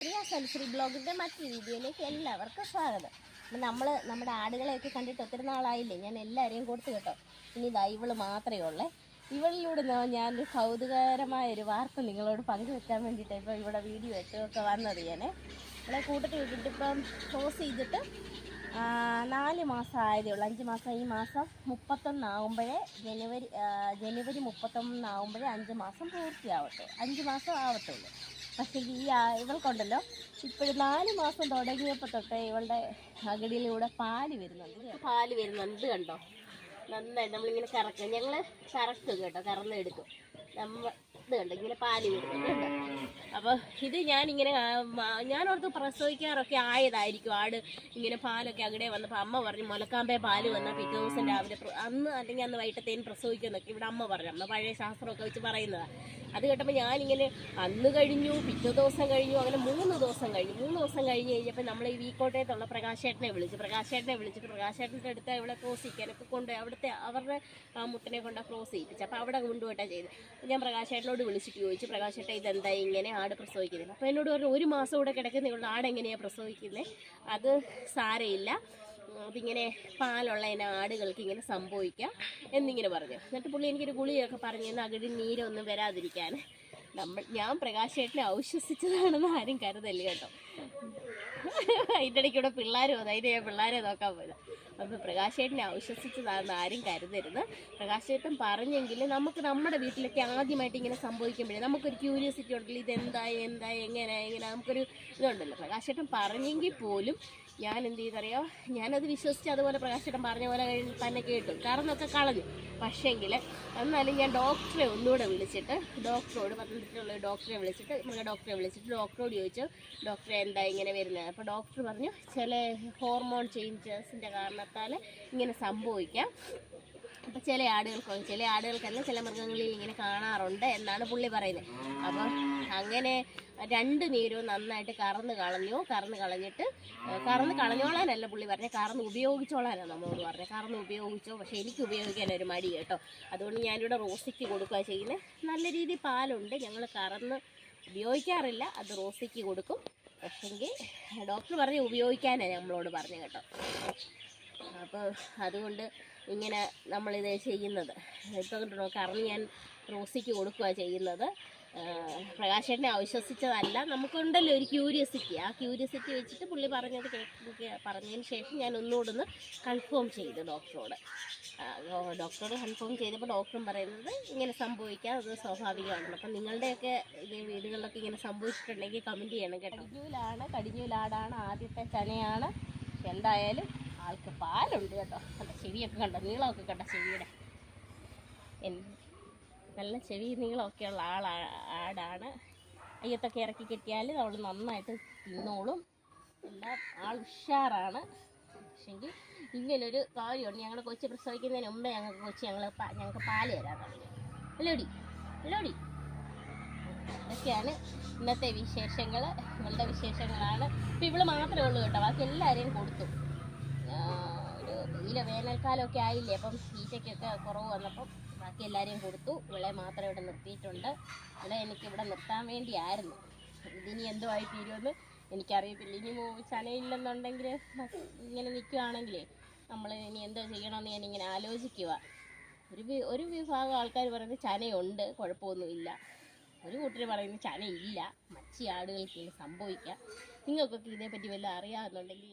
പ്രിയ സൽശ്രീ ബ്ലോഗിന്റെ മറ്റു വീഡിയോയിലേക്ക് എല്ലാവർക്കും സ്വാഗതം. അപ്പം നമ്മൾ നമ്മുടെ ആടുകളെയൊക്കെ കണ്ടിട്ട് ഒത്തിരി നാളായില്ലേ? ഞാൻ എല്ലാവരെയും കൊടുത്തു കേട്ടോ. ഇനി ഇതാ ഇവൾ മാത്രമേ ഉള്ളേ. ഇവളിലൂടെ ഞാൻ ഞാനൊരു കൗതുകകരമായൊരു വാർത്ത നിങ്ങളോട് പങ്കുവെക്കാൻ വേണ്ടിയിട്ട് ഇപ്പോൾ ഇവിടെ വീഡിയോ ഇട്ടൊക്കെ വന്നത് ഞാൻ ഇവിടെ കൂട്ടത്തിൽ വിട്ടിട്ട് ഇപ്പം ക്ലോസ് ചെയ്തിട്ട് നാല് മാസം ആയതേ ഉള്ളൂ. അഞ്ച് മാസം. ഈ മാസം മുപ്പത്തൊന്നാകുമ്പോഴേ ജനുവരി ജനുവരി മുപ്പത്തൊന്നാകുമ്പോഴേ അഞ്ച് മാസം പൂർത്തിയാവട്ടെ അഞ്ച് മാസം ആവത്തുള്ളൂ. പക്ഷേ ഈ ഇവൾക്കുണ്ടല്ലോ. ഇപ്പോഴും നാല് മാസം തുടങ്ങിയപ്പോൾ തൊട്ടേ ഇവളുടെ അകടിയിലൂടെ പാൽ വരുന്നുണ്ട് പാൽ വരുന്നുണ്ട് കണ്ടോ? നന്നായി. നമ്മളിങ്ങനെ കറക്കും. ഞങ്ങൾ കറക്കും കേട്ടോ. കറന്നെടുക്കും നമ്മ ഇത് കണ്ടോ പാൽ വരുന്നുണ്ട് അപ്പോൾ ഇത് ഞാൻ ഇങ്ങനെ ഞാനോർത്ത് പ്രസവിക്കാറൊക്കെ ആയതായിരിക്കും. ആട് ഇങ്ങനെ പാലൊക്കെ അവിടെ വന്നപ്പോൾ അമ്മ പറഞ്ഞു മുലക്കാമ്പേ പാൽ വന്നാൽ പിറ്റേ ദിവസം രാവിലെ അന്ന് അല്ലെങ്കിൽ അന്ന് വൈകിട്ടത്തേനും പ്രസവിക്കുമെന്നൊക്കെ ഇവിടെ അമ്മ പറഞ്ഞു. അമ്മ പഴയ ശാസ്ത്രമൊക്കെ വെച്ച് പറയുന്നതാണ് അത് കേട്ടപ്പോൾ ഞാനിങ്ങനെ അന്ന് കഴിഞ്ഞു പിറ്റേ ദിവസം കഴിഞ്ഞു അങ്ങനെ മൂന്ന് ദിവസം കഴിഞ്ഞു. മൂന്ന് ദിവസം കഴിഞ്ഞ് കഴിഞ്ഞപ്പോൾ നമ്മൾ ഈ വീക്കോട്ടയത്തുള്ള പ്രകാശേട്ടനെ വിളിച്ചു. പ്രകാശേട്ടനെ വിളിച്ചിട്ട് പ്രകാശേട്ടന്റെ അടുത്ത് ഇവിടെ ക്രോസ് ചെയ്യിക്കാനൊക്കെ കൊണ്ടുപോയി അവിടുത്തെ അവരുടെ മുട്ടനെ കൊണ്ട് ക്രോസ് ചെയ്യിപ്പിച്ചു. അപ്പോൾ അവിടെ കൊണ്ടുപോയിട്ടാണ് അപ്പോൾ ഞാൻ പ്രകാശേട്ടനോട് വിളിച്ചിട്ട് ചോദിച്ചു ഇത് ഇതെന്താ ഇങ്ങനെ ആട് പ്രസവിക്കുന്നത് അപ്പോൾ എന്നോട് പറഞ്ഞു ഒരു മാസം കൂടെ കിടക്കുന്ന നിങ്ങളുടെ ആട് എങ്ങനെയാണ് പ്രസവിക്കുന്നത് അത് സാരയില്ല. അതിങ്ങനെ പാലുള്ള ഇനം ആടുകൾക്ക് ഇങ്ങനെ സംഭവിക്കാം എന്നിങ്ങനെ പറഞ്ഞു. എന്നിട്ട് പുള്ളി എനിക്കൊരു ഗുളിയൊക്കെ പറഞ്ഞു അകിടി നീരൊന്നും വരാതിരിക്കാൻ നമ്മൾ ഞാൻ പ്രകാശേട്ടനെ ഔശ്വസിച്ചതാണെന്ന് ആരും കരുതല്ല കേട്ടോ. അതിന്റെ ഇടയ്ക്ക് ഇവിടെ പിള്ളേർ വന്നു അതിന് ഞാൻ പിള്ളേരെ നോക്കാൻ പോയത്. അപ്പോൾ പ്രകാശേട്ടനെ അവിശ്വസിച്ചതാണെന്ന് ആരും കരുതരുത്. പ്രകാശേട്ടൻ പറഞ്ഞെങ്കിൽ നമുക്ക് നമ്മുടെ വീട്ടിലൊക്കെ ആദ്യമായിട്ട് ഇങ്ങനെ സംഭവിക്കുമ്പോഴേ നമുക്കൊരു ക്യൂരിയോസിറ്റി ഉണ്ടല്ലോ ഇതെന്തായി എന്തായി എങ്ങനെ എങ്ങനെ നമുക്കൊരു ഇതുണ്ടല്ലോ. പ്രകാശേട്ടൻ പറഞ്ഞെങ്കിൽ പോലും ഞാൻ എന്ത് ചെയ്തറിയോ? ഞാനത് വിശ്വസിച്ച് അതുപോലെ പ്രകാശേട്ടൻ പറഞ്ഞ പോലെ തന്നെ കേട്ടു. കാരണമൊക്കെ കളഞ്ഞു. പക്ഷേങ്കിൽ എന്നാലും ഞാൻ ഡോക്ടറെ ഒന്നുകൂടെ വിളിച്ചിട്ട് ഡോക്ടറോട് പത്തനംതിട്ടയുള്ള ഡോക്ടറെ വിളിച്ചിട്ട് മൃഗ ഡോക്ടറെ വിളിച്ചിട്ട് ഡോക്ടറോട് ചോദിച്ചു ഡോക്ടറെ എന്താ ഇങ്ങനെ വരുന്നത്? അപ്പോൾ ഡോക്ടർ പറഞ്ഞു ചില ഹോർമോൺ ചേഞ്ചസിന്റെ കാരണത്താൽ ഇങ്ങനെ സംഭവിക്കാം. അപ്പം ചില ആടുകൾക്ക് ചില ആടുകൾക്കല്ല ചില മൃഗങ്ങളിൽ ഇങ്ങനെ കാണാറുണ്ട് എന്നാണ് പുള്ളി പറയുന്നത്. അപ്പം അങ്ങനെ രണ്ട് നീരും നന്നായിട്ട് കറന്ന് കളഞ്ഞു. കറന്ന് കളഞ്ഞിട്ട് കറന്ന് കളഞ്ഞോളാനല്ല പുള്ളി പറഞ്ഞത്. കറന്ന് ഉപയോഗിച്ചോളാനാണ് നമ്മളോട് പറഞ്ഞത്. കറന്ന് ഉപയോഗിച്ചോ പക്ഷേ എനിക്ക് ഉപയോഗിക്കാൻ ഒരു മടി കേട്ടോ. അതുകൊണ്ട് ഞാനിവിടെ റോസിക്ക് കൊടുക്കുക ചെയ്യുന്നത്. നല്ല രീതിയിൽ പാലുണ്ട്. ഞങ്ങൾ കറന്ന് ഉപയോഗിക്കാറില്ല. അത് റോസിക്ക് കൊടുക്കും. പക്ഷെങ്കിൽ ഡോക്ടർ പറഞ്ഞ് ഉപയോഗിക്കാനാണ് നമ്മളോട് പറഞ്ഞു കേട്ടോ. അപ്പോൾ അതുകൊണ്ട് ഇങ്ങനെ നമ്മളിത് ചെയ്യുന്നത്. ഇപ്പോൾ കണ്ടോ കറന്ന് ഞാൻ റോസിക്ക് കൊടുക്കുക ചെയ്യുന്നത്. പ്രകാശേട്ടനെ അവിശ്വസിച്ചതല്ല. നമുക്കുണ്ടല്ലോ ഒരു ക്യൂരിയസിറ്റി ആ ക്യൂരിയസിറ്റി വെച്ചിട്ട് പുള്ളി പറഞ്ഞത് കേൾക്കുക പറഞ്ഞതിന് ശേഷം ഞാൻ ഒന്നുകൂടെ ഒന്ന് കൺഫേം ചെയ്തു ഡോക്ടറോട് ഡോക്ടറോട് കൺഫേം ചെയ്തപ്പോൾ ഡോക്ടറും പറയുന്നത് ഇങ്ങനെ സംഭവിക്കാം അത് സ്വാഭാവികമാണ് അപ്പം നിങ്ങളുടെയൊക്കെ വീടുകളിലൊക്കെ ഇങ്ങനെ സംഭവിച്ചിട്ടുണ്ടെങ്കിൽ കമന്റ് ചെയ്യണം കേട്ടോ. കടിഞ്ഞൂലാണ് കടിഞ്ഞൂലാടാണ് ആദ്യത്തെ ചനയാണ്. എന്തായാലും ആൾക്ക് പാലുണ്ട് കേട്ടോ. കണ്ടോ ചെവിയൊക്കെ കണ്ടോ? നീളമൊക്കെ കണ്ടോ ചെവിയുടെ. നല്ല ചെവി നീളമൊക്കെ ഉള്ള ആളാ ആടാണ്. അയ്യത്തൊക്കെ ഇറക്കി കെട്ടിയാൽ അവൾ നന്നായിട്ട് തിന്നോളും. എല്ലാം ആൾ ഉഷാറാണ്. പക്ഷെങ്കിൽ ഇങ്ങനൊരു കാര്യമുണ്ട്. ഞങ്ങൾ കൊച്ചു പ്രസവിക്കുന്നതിന് മുമ്പേ ഞങ്ങൾക്ക് കൊച്ചി ഞങ്ങൾ ഞങ്ങൾക്ക് പാൽ തരാൻ തുടങ്ങി. അല്ലോടി അല്ലോടി ഇതൊക്കെയാണ് ഇന്നത്തെ വിശേഷങ്ങൾ ഇവളുടെ വിശേഷങ്ങളാണ്. ഇപ്പം ഇവൾ മാത്രമേ ഉള്ളൂ കേട്ടോ. ബാക്കി എല്ലാവരെയും കൊടുത്തു. ഒരു ഇല്ല വേനൽക്കാലമൊക്കെ ആയില്ലേ അപ്പം തീറ്റയ്ക്കൊക്കെ കുറവ് വന്നപ്പം ബാക്കി എല്ലാവരെയും കൊടുത്തു. ഇവളെ മാത്രം ഇവിടെ നിർത്തിയിട്ടുണ്ട്. ഇവിടെ എനിക്ക് ഇവിടെ നിർത്താൻ വേണ്ടിയായിരുന്നു. ഇതിനി എന്തോ ആയി തീരുമെന്ന് എനിക്കറിയത്തില്ല. ഇനി ചനയില്ലെന്നുണ്ടെങ്കിൽ ഇങ്ങനെ നിൽക്കുകയാണെങ്കിലേ നമ്മൾ ഇനി എന്തോ ചെയ്യണമെന്ന് ഞാൻ ഇങ്ങനെ ആലോചിക്കുക ഒരു ഒരു വിഭാഗം ആൾക്കാർ പറയുന്നത് ചനയുണ്ട് കുഴപ്പമൊന്നുമില്ല. ഒരു കൂട്ടർ പറയുന്നത് ചനയില്ല മച്ചി ആടുകൾക്ക് സംഭവിക്കാം. നിങ്ങൾക്കൊക്കെ ഇതേപ്പറ്റി വല്ലതും അറിയാമെന്നുണ്ടെങ്കിൽ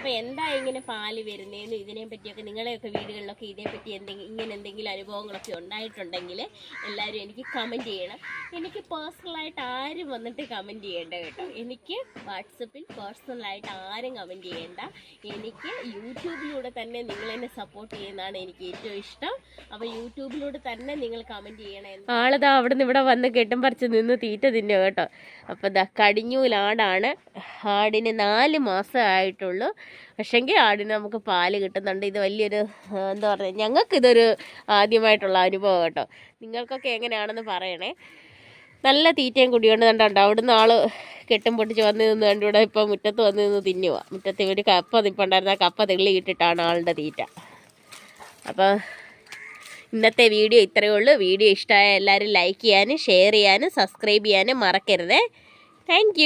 അപ്പോൾ എന്താ ഇങ്ങനെ പാൽ വരുന്നതെന്ന് ഇതിനെ പറ്റിയൊക്കെ നിങ്ങളെയൊക്കെ വീടുകളിലൊക്കെ ഇതേപ്പറ്റി എന്തെങ്കിലും ഇങ്ങനെ എന്തെങ്കിലും അനുഭവങ്ങളൊക്കെ ഉണ്ടായിട്ടുണ്ടെങ്കിൽ എല്ലാവരും എനിക്ക് കമന്റ് ചെയ്യണം. എനിക്ക് പേഴ്സണലായിട്ട് ആരും വന്നിട്ട് കമന്റ് ചെയ്യേണ്ട കേട്ടോ. എനിക്ക് വാട്സപ്പിൽ പേഴ്സണലായിട്ട് ആരും കമന്റ് ചെയ്യേണ്ട. എനിക്ക് യൂട്യൂബിലൂടെ തന്നെ നിങ്ങൾ എന്നെ സപ്പോർട്ട് ചെയ്യുന്നതാണ് എനിക്ക് ഏറ്റവും ഇഷ്ടം. അപ്പോൾ യൂട്യൂബിലൂടെ തന്നെ നിങ്ങൾ കമന്റ് ചെയ്യണം. ആളിതാ അവിടെ നിന്ന് ഇവിടെ വന്ന് കെട്ടും പറിച്ച് നിന്ന് തീറ്റ തിന്നു കേട്ടോ. അപ്പോൾ ദാ കടിഞ്ഞൂലാടാണ്. ആടിന് നാല് മാസം ആയിട്ടുള്ളൂ. പക്ഷെങ്കിൽ ആടിന് നമുക്ക് പാൽ കിട്ടുന്നുണ്ട്. ഇത് വലിയൊരു എന്താ പറയുക ഞങ്ങൾക്കിതൊരു ആദ്യമായിട്ടുള്ള അനുഭവം കേട്ടോ. നിങ്ങൾക്കൊക്കെ എങ്ങനെയാണെന്ന് പറയണേ. നല്ല തീറ്റയും കുടിയോണ്ട് കണ്ടോ അവിടുന്ന് ആൾ കെട്ടും പൊട്ടിച്ച് വന്ന് നിന്ന് കണ്ടു. ഇവിടെ ഇപ്പം മുറ്റത്ത് വന്ന് നിന്ന് തിന്നുക മുറ്റത്ത് ഇവിടെ കപ്പ നിപ്പുണ്ടായിരുന്ന. ആ കപ്പ തെള്ളി ഇട്ടിട്ടാണ് ആളുടെ തീറ്റ. അപ്പം ഇന്നത്തെ വീഡിയോ ഇത്രയേ ഉള്ളൂ. വീഡിയോ ഇഷ്ടമായ എല്ലാവരും ലൈക്ക് ചെയ്യാനും ഷെയർ ചെയ്യാനും സബ്സ്ക്രൈബ് ചെയ്യാനും മറക്കരുതേ. താങ്ക്